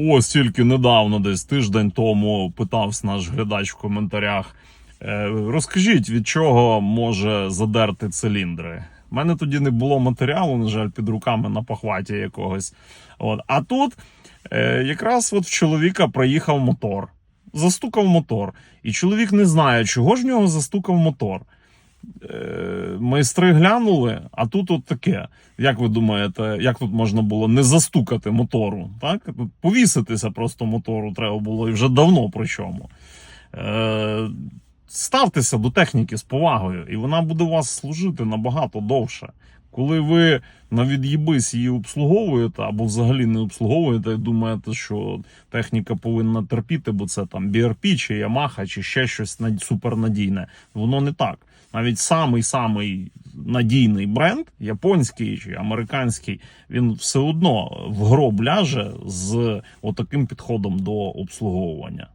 Ось тільки недавно, десь тиждень тому, питався наш глядач в коментарях. е, Розкажіть, від чого може задерти циліндри? У мене тоді не було матеріалу, на жаль, під руками на похваті якогось. От. А тут е, якраз от в чоловіка проїхав мотор. Застукав мотор. І чоловік не знає, чого ж в нього застукав мотор. Е, майстри глянули, а тут от таке. Як ви думаєте, як тут можна було не застукати мотору? Так? Повіситися просто мотору треба було і вже давно причому. Е, ставтеся до техніки з повагою, і вона буде у вас служити набагато довше. Коли ви на від'їбись її обслуговуєте або взагалі не обслуговуєте, і думаєте, що техніка повинна терпіти, бо це там BRP чи Yamaha, чи ще щось над- супернадійне. Воно не так. Навіть самий самий надійний бренд, японський чи американський, він все одно в гроб ляже з отаким підходом до обслуговування.